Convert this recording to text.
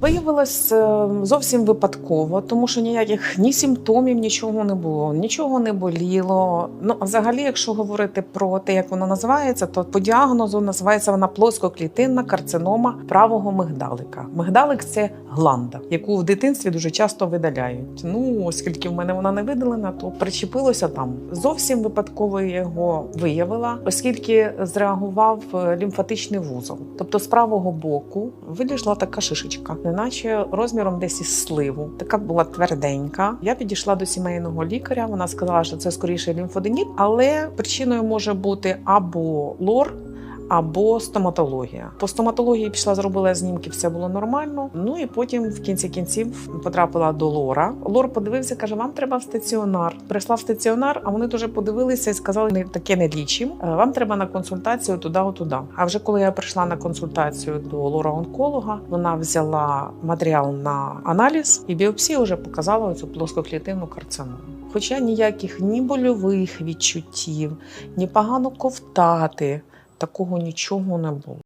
Виявилось е, зовсім випадково, тому що ніяких ні симптомів, нічого не було, нічого не боліло. Ну, взагалі, якщо говорити про те, як воно називається, то по діагнозу називається вона плоскоклітинна карцинома правого мигдалика. Мигдалик це гланда, яку в дитинстві дуже часто видаляють. Ну, оскільки в мене вона не видалена, то причепилося там. Зовсім випадково його виявила, оскільки зреагував е, лімфатичний вузол. Тобто з правого боку вилізла така шишечка, неначе розміром десь із сливу. Така була тверденька. Я підійшла до сімейного лікаря. Вона сказала, що це скоріше лімфоденіт, але причиною може бути або лор. Або стоматологія. По стоматології пішла, зробила знімки, все було нормально. Ну і потім в кінці кінців потрапила до Лора. Лор подивився, каже: Вам треба в стаціонар. Прийшла в стаціонар, а вони дуже подивилися і сказали, не таке не лічим. Е, Вам треба на консультацію туди, туди. А вже коли я прийшла на консультацію до лора-онколога, вона взяла матеріал на аналіз, і біопсія вже показала цю плоскоклітинну карциному. Хоча ніяких ні больових відчуттів, ні погано ковтати. Такого нічого не було.